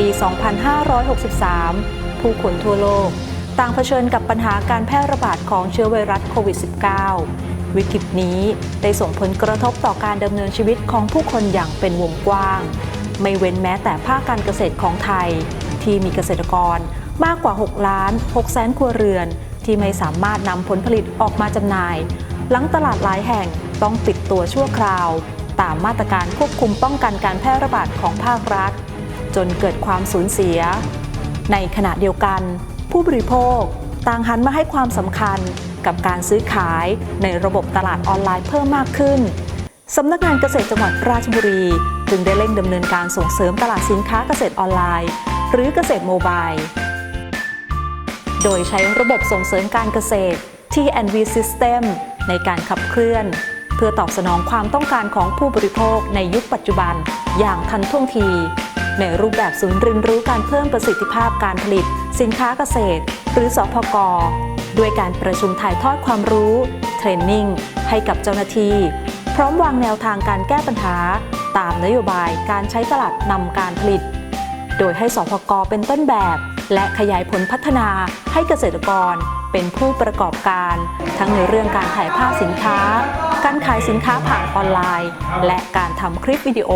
ปี 2563 ผู้คนทั่วโลก ต่างเผชิญกับปัญหาการแพร่ระบาดของเชื้อไวรัสโควิด -19 วิกฤตนี้ได้ส่งผลกระทบต่อการดำเนินชีวิตของผู้คนอย่างเป็นวงกว้าง ไม่เว้นแม้แต่ภาคการเกษตรของไทย ที่มีเกษตรกรมากกว่า 6 ล้าน6แสนครัวเรือน ที่ไม่สามารถนำผลผลิตออกมาจำหน่าย หลังตลาดหลายแห่งต้องปิดตัวชั่วคราว ตามมาตรการควบคุมป้องกันการแพร่ระบาดของภาครัฐ จนเกิดความสูญเสีย ในขณะเดียวกัน ผู้บริโภคต่างหันมาให้ความสำคัญกับการซื้อขายในระบบตลาดออนไลน์เพิ่มมากขึ้นสำนักงานเกษตรจังหวัดราชบุรี จึงได้เร่งดำเนินการส่งเสริมตลาดสินค้าเกษตรออนไลน์ หรือเกษตรโมบาย โดยใช้ระบบส่งเสริมการเกษตร T&V System ในการขับเคลื่อน เพื่อตอบสนองความต้องการของผู้บริโภคในยุคปัจจุบันอย่างทันท่วงที ในรูปแบบศูนย์เรียนรู้การเพิ่มประสิทธิภาพการผลิต สินค้าเกษตร หรือสพกด้วยการประชุมถ่ายทอดความรู้ เทรนนิ่ง ให้กับเจ้าหน้าที่ พร้อมวางแนวทางการแก้ปัญหา ตามนโยบายการใช้ตลาดนำการผลิต โดยให้สพกเป็นต้นแบบ และขยายผลพัฒนาให้เกษตรกรเป็นผู้ประกอบการ ทั้งในเรื่องการถ่ายภาพสินค้า การขายสินค้าผ่านออนไลน์ และการทำคลิปวิดีโอ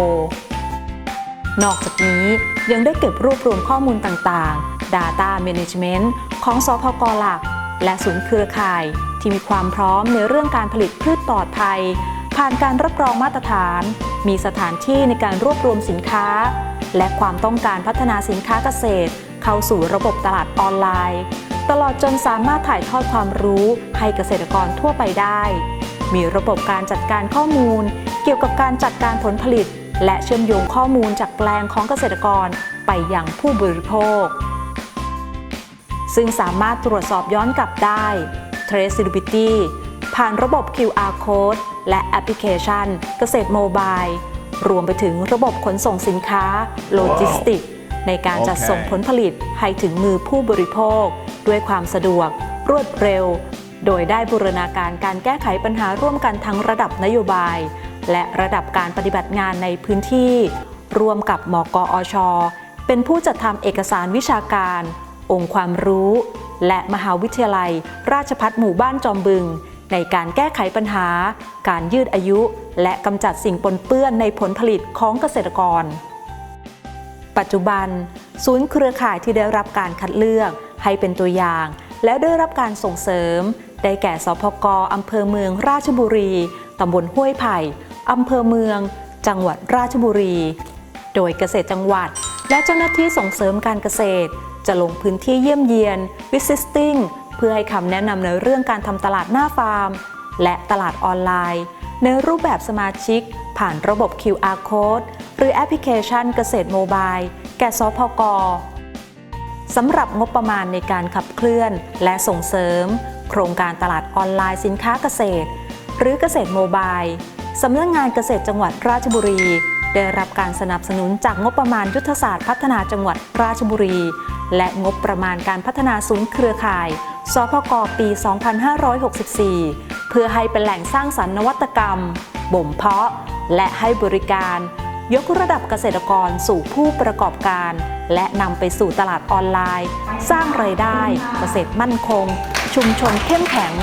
นอกจากนี้ยังได้เก็บรวบรวมข้อมูลต่างๆ Data Management ของสพกหลัก และศูนย์เครือข่าย ที่มีความพร้อมในเรื่องการผลิตพืชปลอดภัย ผ่านการรับรองมาตรฐาน มีสถานที่ในการรวบรวมสินค้า และความต้องการพัฒนาสินค้าเกษตร เข้าสู่ระบบตลาดออนไลน์ ตลอดจนสามารถถ่ายทอดความรู้ให้เกษตรกรทั่วไปได้ มีระบบการจัดการข้อมูล เกี่ยวกับการจัดการผลผลิต และเชื่อมโยงข้อมูลจากแปลงของเกษตรกรไปยังผู้บริโภค ซึ่งสามารถตรวจสอบย้อนกลับได้ Traceability ผ่านระบบ QR Code และแอปพลิเคชัน เกษตรโมบายรวมไปถึงระบบขนส่งสินค้าโลจิสติก ในการจัดส่งผลผลิตให้ถึงมือผู้บริโภค ด้วยความสะดวก รวดเร็ว โดยได้บูรณาการการแก้ไขปัญหาร่วมกันทั้งระดับนโยบาย และระดับการปฏิบัติงานในพื้นที่ ร่วมกับมกอช เป็นผู้จัดทำเอกสารวิชาการ องค์ความรู้ และมหาวิทยาลัย ราชพัฒหมู่บ้านจอมบึง ในการแก้ไขปัญหา การยืดอายุ และกำจัดสิ่งปนเปื้อนในผลผลิตของเกษตรกร ปัจจุบัน ศูนย์เครือข่ายที่ได้รับการคัดเลือกให้เป็นตัวอย่าง และได้รับการส่งเสริมได้แก่สพกอำเภอเมืองราชบุรี ตำบลห้วยไผ่ อำเภอเมือง จังหวัดราชบุรี โดยเกษตรจังหวัด และเจ้าหน้าที่ส่งเสริมการเกษตร จะลงพื้นที่เยี่ยมเยียน visiting เพื่อให้คำแนะนำในเรื่องการทำตลาดหน้าฟาร์ม และตลาดออนไลน์ ในรูปแบบสมาชิก ผ่านระบบ QR Code หรือแอปพลิเคชันเกษตรโมบาย แก่สพกสำหรับงบประมาณในการขับเคลื่อน และส่งเสริม โครงการตลาดออนไลน์สินค้าเกษตร หรือเกษตรโมบาย สำนักงงานเกษตรจังหวัดราชบุรี ได้รับการสนับสนุนจากงบประมาณยุทธศาสตร์พัฒนาจังหวัดราชบุรี และงบประมาณการพัฒนาศูนย์เครือข่าย สพกปี 2564 เพื่อให้เป็นแหล่งสร้างสรรค์นวัตกรรม บ่มเพาะ และให้บริการ ยกระดับเกษตรกรสู่ผู้ประกอบการ และนำไปสู่ตลาดออนไลน์ สร้างไรายได้ เกษตรมั่นคง ชุมชนเข้มแข็ง